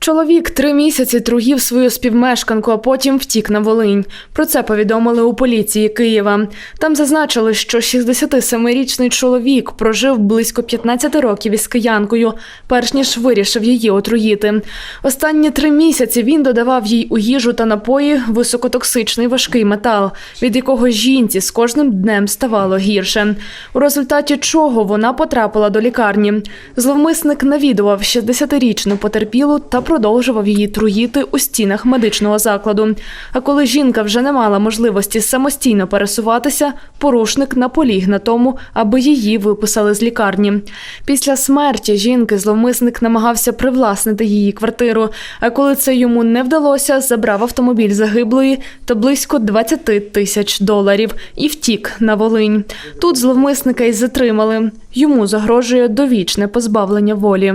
Чоловік три місяці труїв свою співмешканку, а потім втік на Волинь. Про це повідомили у поліції Києва. Там зазначили, що 67-річний чоловік прожив близько 15 років із киянкою, перш ніж вирішив її отруїти. Останні три місяці він додавав їй у їжу та напої високотоксичний важкий метал, від якого жінці з кожним днем ставало гірше. У результаті чого вона потрапила до лікарні. Зловмисник навідував 60-річну потерпілу та продовжував її труїти у стінах медичного закладу. А коли жінка вже не мала можливості самостійно пересуватися, порушник наполіг на тому, аби її виписали з лікарні. Після смерті жінки зловмисник намагався привласнити її квартиру. А коли це йому не вдалося, забрав автомобіль загиблої та близько 20 тисяч доларів і втік на Волинь. Тут зловмисника й затримали. Йому загрожує довічне позбавлення волі.